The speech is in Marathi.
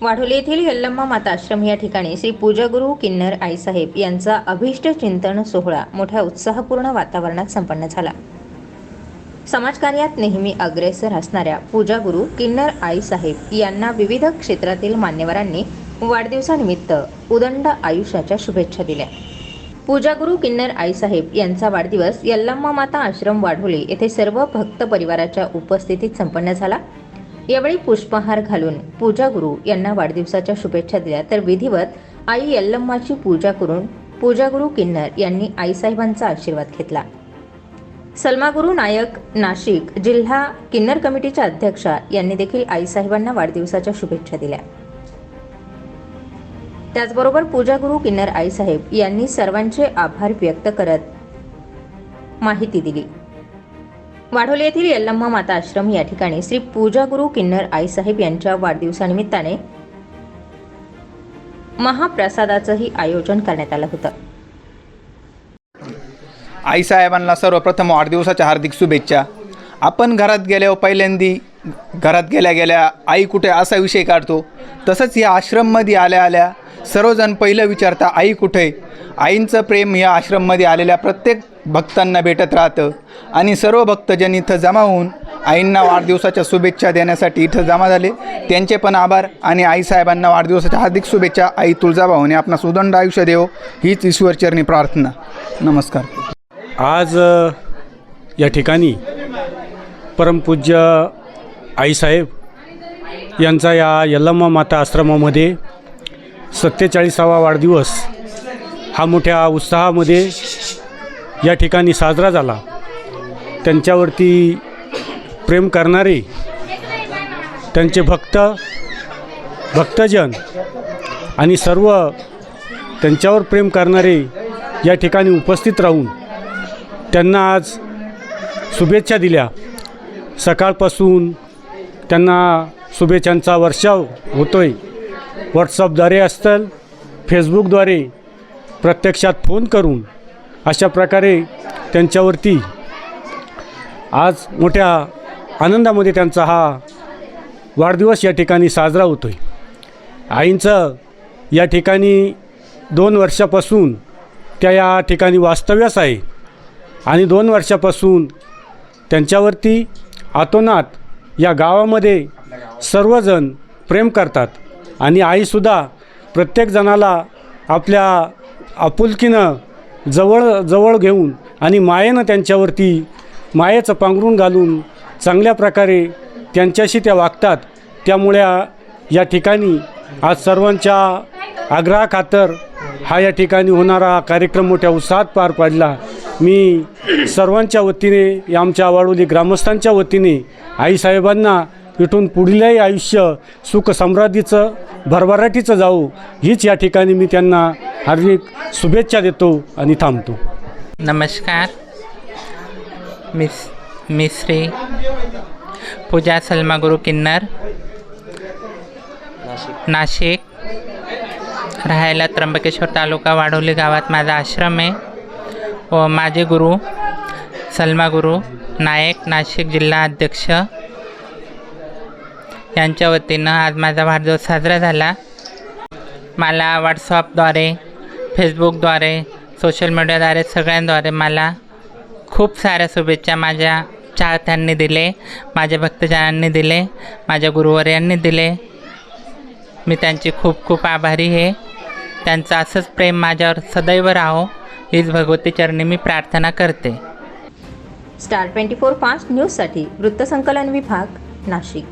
वाढोली येथील यल्लम्मा माता आश्रम या ठिकाणी श्री पूजागुरू किन्नर आईसाहेब यांचा अभिष्ट चिंतन सोहळा मोठ्या उत्साहपूर्ण वातावरणात संपन्न झाला. समाजकार्यात नेहमी अग्रेसर असणाऱ्या पूजागुरु किन्नर आईसाहेब यांना विविध क्षेत्रातील मान्यवरांनी वाढदिवसानिमित्त उदंड आयुष्याच्या शुभेच्छा दिल्या. पूजागुरु किन्नर आईसाहेब यांचा वाढदिवस यल्लम्मा माता आश्रम वाढोली येथे सर्व भक्त परिवाराच्या उपस्थितीत संपन्न झाला. यावेळी पुष्पहार घालून पूजा गुरु यांना वाढदिवसाच्या शुभेच्छा दिल्या. तर विधिवत आई यल्लम्माची पूजा करून पूजा गुरु किन्नर यांनी आईसाहेबांचा आशीर्वाद घेतला. सलमागुरू नायक नाशिक जिल्हा किन्नर कमिटीच्या अध्यक्षा यांनी देखील आईसाहेबांना वाढदिवसाच्या शुभेच्छा दिल्या. त्याचबरोबर पूजा गुरु किन्नर आईसाहेब यांनी सर्वांचे आभार व्यक्त करत माहिती दिली. वाढोली येथील यल्लम्मा माता आश्रम या ठिकाणी श्री पूजागुरू किन्नर आईसाहेब यांच्या वाढदिवसानिमित्ताने महाप्रसादाचंही आयोजन करण्यात आलं होतं. आईसाहेबांना सर्वप्रथम वाढदिवसाच्या हार्दिक शुभेच्छा. आपण घरात गेल्यावर पहिल्यांदी घरात गेल्या गेल्या आई कुठे असा विषय काढतो. तसंच या आश्रममध्ये आल्या आल्या सर्वजण पहिलं विचारता आई कुठे? आईंचं प्रेम या आश्रममध्ये आलेल्या प्रत्येक भक्तांना भेटत राहतं. आणि सर्व भक्तजन इथं जमा होऊन आईंना वाढदिवसाच्या शुभेच्छा देण्यासाठी इथं जमा झाले. त्यांचे पण आभार आणि आईसाहेबांना वाढदिवसाच्या हार्दिक शुभेच्छा. आई तुळजाभाऊने आपणास उदंड आयुष्य देव. हीच ईश्वरचरणी प्रार्थना. नमस्कार. आज या ठिकाणी परमपूज्य आईसाहेब यांचा या यल्लम्मा माता आश्रमामध्ये सत्तेचाळीसावा वाढदिवस हा मोठ्या उत्साहामध्ये या ठिकाणी साजरा झाला. त्यांच्यावरती प्रेम करणारे त्यांचे भक्त भक्तजन आणि सर्व त्यांच्यावर प्रेम करणारे या ठिकाणी उपस्थित राहून त्यांना आज शुभेच्छा दिल्या. सकाळपासून त्यांना शुभेच्छांचा वर्षाव होतो आहे व्हॉट्सअपद्वारे असतील फेसबुकद्वारे प्रत्यक्षात फोन करून अशा प्रकारे त्यांच्यावरती आज मोठ्या आनंदामध्ये त्यांचा हा वाढदिवस या ठिकाणी साजरा होतो आहे आईंचं या ठिकाणी दोन वर्षापासून त्या या ठिकाणी वास्तव्यास आहे आणि दोन वर्षापासून त्यांच्यावरती आतोनात या गावामध्ये सर्वजण प्रेम करतात. आणि आईसुद्धा प्रत्येक जणाला आपल्या आपुलकीनं जवळ जवळ घेऊन आणि मायेनं त्यांच्यावरती मायेचं पांघरून घालून चांगल्या प्रकारे त्यांच्याशी त्या वागतात. त्यामुळे या ठिकाणी आज सर्वांच्या आग्रहाखातर हा या ठिकाणी होणारा कार्यक्रम मोठ्या उत्साहात पार पडला. मी सर्वांच्या वतीने आमच्या वाडोली ग्रामस्थांच्या वतीने आईसाहेबांना इथून पुढीलही आयुष्य सुख समृद्धीचं भरभराटीचं जाऊ हीच या ठिकाणी मी त्यांना हार्दिक शुभेच्छा देतो आणि थांबतो. नमस्कार. मिस मी श्री पूजा सलमा गुरु किन्नर. नाशिक. राहायला त्र्यंबकेश्वर तालुका वाढवली गावात माझा आश्रम आहे. व माझे गुरु सलमा गुरु नायक नाशिक जिल्हा अध्यक्ष. यांच्या वतीनं आज माझा वाढदिवस साजरा झाला. मला व्हॉट्सअपद्वारे फेसबुकद्वारे सोशल मीडियाद्वारे सगळ्यांद्वारे मला खूप साऱ्या शुभेच्छा माझ्या चाहत्यांनी दिले माझ्या भक्तजनांनी दिले माझ्या गुरुवर्यांनी दिले. मी त्यांची खूप खूप आभारी आहे. त्यांचं असंच प्रेम माझ्यावर सदैव राहो हीच भगवती चरणी मी प्रार्थना करते. स्टार ट्वेंटी फोर फास्ट न्यूजसाठी वृत्तसंकलन विभाग नाशिक.